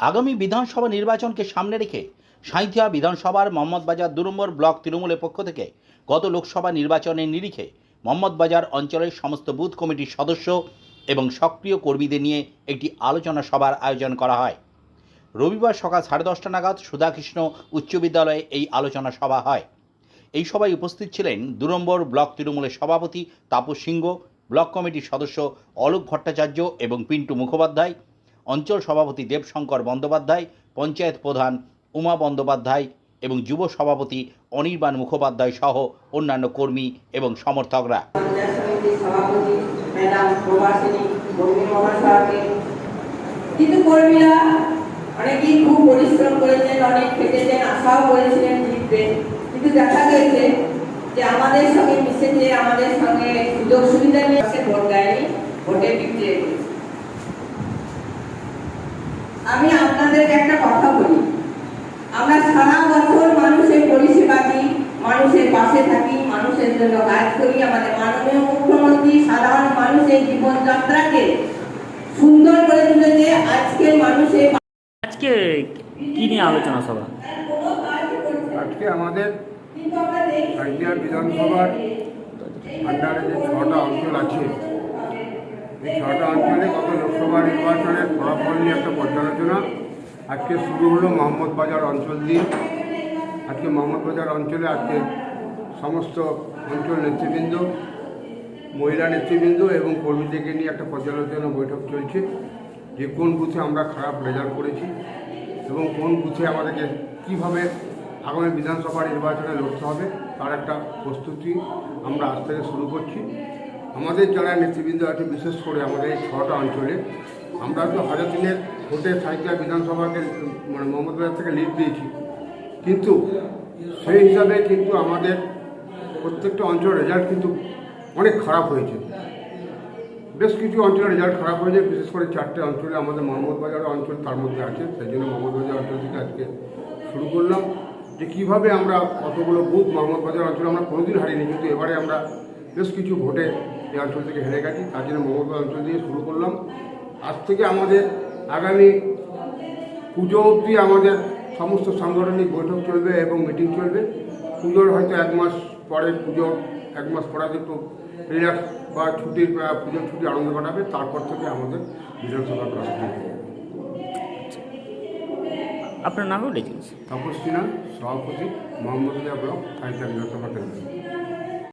আগামী বিধানসভা নির্বাচনকে সামনে রেখে সাঁইথিয়া বিধানসভার মোহাম্মদবাজার দু নম্বর ব্লক তৃণমূলের পক্ষ থেকে গত লোকসভা নির্বাচনের নিরিখে মোহাম্মদবাজার অঞ্চলের সমস্ত বুথ কমিটির সদস্য এবং সক্রিয় কর্মীদের নিয়ে একটি আলোচনা সভার আয়োজন করা হয়। রবিবার সকাল সাড়ে দশটা নাগাদ সুধাকৃষ্ণ উচ্চ বিদ্যালয়ে এই আলোচনা সভা হয়। এই সভায় উপস্থিত ছিলেন দু নম্বর ব্লক তৃণমূলের সভাপতি তাপস সিংহ, ব্লক কমিটির সদস্য অলোক ভট্টাচার্য এবং পিন্টু মুখোপাধ্যায় অঞ্চল সভাপতি দেবশঙ্কর বন্দ্যোপাধ্যায়, পঞ্চায়েত প্রধান উমা বন্দ্যোপাধ্যায় এবং যুব সভাপতি অনির্বাণ মুখোপাধ্যায় সহ অন্যান্য কর্মী এবং সমর্থকরা। কিন্তু কর্মীরা অনেকেই খুব পরিশ্রম করেছেন, অনেক খেটেছেন, আশাও করেছিলেন কিন্তু দেখা গেছে যে আমাদের সঙ্গে মিশেছে, আমাদের সঙ্গে সুযোগ সুবিধা নিয়ে ভোট দেয়নি, ভোটে বিক্রিয়ে আমি আপনাদেরকে একটা কথা বলি। আমরা সারা বছর মানুষের পরিষেবা দিই মানুষের পাশে থাকি মানুষের জন্য কাজ করি। আমাদের মাননীয় মুখ্যমন্ত্রী সাধারণ মানুষের জীবনযাত্রাকে সুন্দর করে তুলেছে। আজকের মানুষের আজকে কি নিয়ে আলোচনা সভা। আজকে আমাদের বিধানসভার আন্ডারে যে ছটা অঞ্চল আছে এই ছটা অঞ্চলে গত লোকসভা নির্বাচনের ফলাফল নিয়ে একটা পর্যালোচনা। আজকে শুরু হলো মোহাম্মদ বাজার অঞ্চল দিয়ে। আজকে মোহাম্মদ বাজার অঞ্চলে আজকে সমস্ত অঞ্চল নেতৃবৃন্দ, মহিলা নেতৃবৃন্দ এবং কর্মীদেরকে নিয়ে একটা পর্যালোচনা বৈঠক চলছে। যে কোন বুথে আমরা খারাপ রেজাল্ট করেছি এবং কোন বুথে আমাদেরকে কীভাবে আগামী বিধানসভা নির্বাচনে লড়তে হবে, তার একটা প্রস্তুতি আমরা আজ থেকে শুরু করছি। আমাদের যারা নেতৃবৃন্দ আছে বিশেষ করে আমাদের এই ছটা অঞ্চলে, আমরা তো হাজার দিনের ভোটে সাহিত্য বিধানসভাকে মানে মোহাম্মদবাজার থেকে লিড দিয়েছি। কিন্তু সেই হিসাবে কিন্তু আমাদের প্রত্যেকটা অঞ্চলের রেজাল্ট কিন্তু অনেক খারাপ হয়েছে। বেশ কিছু অঞ্চলের রেজাল্ট খারাপ হয়েছে, বিশেষ করে চারটে অঞ্চলে আমাদের মোহাম্মদবাজার অঞ্চল তার মধ্যে আছে, সেই জন্য মোহাম্মদবাজার অঞ্চল থেকে আজকে শুরু করলাম। যে কীভাবে আমরা কতগুলো বুথ মোহাম্মদবাজার অঞ্চলে আমরা কোনোদিন হারিনি কিন্তু এবারে আমরা বেশ কিছু ভোটে এই অঞ্চল থেকে হেরে গেছি। তার জন্য মোহাম্মদবাজার অঞ্চল দিয়ে শুরু করলাম। আজ থেকে আমাদের আগামী পুজো অবধি আমাদের সমস্ত সাংগঠনিক বৈঠক চলবে এবং মিটিং চলবে। পুজোর হয়তো এক মাস পরে পুজো এক মাস পরে একটু রিল্যাক্স বা ছুটির বা পুজোর ছুটি আনন্দ কাটাবে। তারপর থেকে আমাদের বিধানসভা ক্লাস আপনার নামও লিখেছে। তাপস সিনহা সভাপতি মোহাম্মদুল্লাহ ব্লক সাহিত্য বিধানসভা কেন্দ্র।